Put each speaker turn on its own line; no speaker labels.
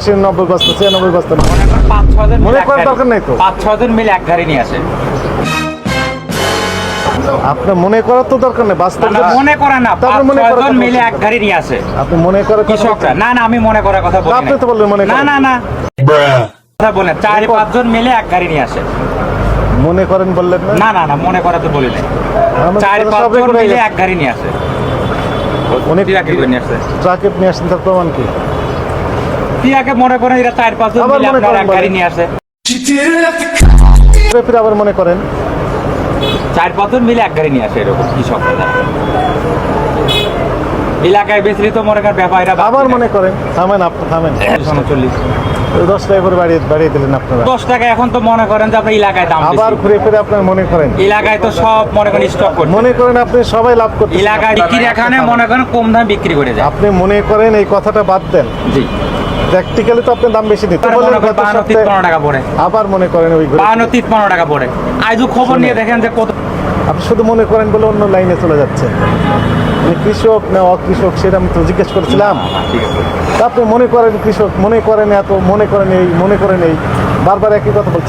আসে নব্বই বস্তা ছিয়ানব্বই বস্তা
মনে করেন
মনে করার দরকার নেই তো।
পাঁচ ছয় জন মিলে এক গাড়ি নিয়ে আসে
আপনার মনে করার তো দরকার নেই বাস্তব
না, না, মনে করে না
তারপরে মনে কথা
মিলে এক গাড়ি নিয়ে আসে।
আপনি মনে করার
কৃষকরা। না না আমি মনে করার কথা বলি
আপনি তো বললেন মনে
না না না। কথা বলেন। চার পাঁচ জন মিলে এক গাড়ি নিয়ে আসে।
মনে করেন বললেন না?
না না না মনে করা তো বলি
আমার
চার
কথা
পাঁচ
সব
জন
রেকর্ড হয়ে
মিলে এক গাড়ি নিয়ে আসে।
অনেক
টিরাকে নিয়ে আসে।
ট্রাকে নিয়ে আসেন তার প্রমাণ কি?
টিয়াকে মনে করেন এরা চার পাঁচ জন মিলে আপনার এক গাড়ি নিয়ে আসে।
আবার মনে করেন।
চার পাঁচ জন মিলে এক গাড়ি নিয়ে আসে এরকম যারা। এলাকায় বিস্তৃত মনে করেন ব্যাপারীরা
আবার মনে করেন। থামেন আপনি থামেন।
উনচল্লিশ।
দশ টাকা করে বাড়িয়ে বাড়িয়ে দিলেন আপনারা।
দশ টাকা এখন তো মনে করেন যে আপনার এলাকায় দাম
আবার ঘুরে ফিরে আপনার মনে করেন।
এলাকায় তো সব মনে করেন স্টক করছে।
মনে করেন আপনি সবাই লাভ করতে
এলাকায় বিক্রি এখানে মনে করেন কম দামে বিক্রি করে যায়।
আপনি মনে করেন এই কথাটা বাদ দেন।
জি।
প্র্যাকটিক্যালি তো আপনি দাম বেশি দিতে
বলেন টাকা পড়ে।
আবার মনে করেন ওই ঘুরে
বাহান্ন
ফিরে।
তিন পনেরো টাকা পড়ে। আইজু খবর নিয়ে দেখেন যে কত
আপনি শুধু মনে করেন বলে অন্য লাইনে চলে যাচ্ছে মানে কৃষক না অকৃষক সেটা আমি তো জিজ্ঞেস করেছিলাম।
ঠিক আছে।
তা আপনি মনে করেন কৃষক মনে করেন এত মনে করেন এই মনে করেন এই। বারবার একই কথা বলছেন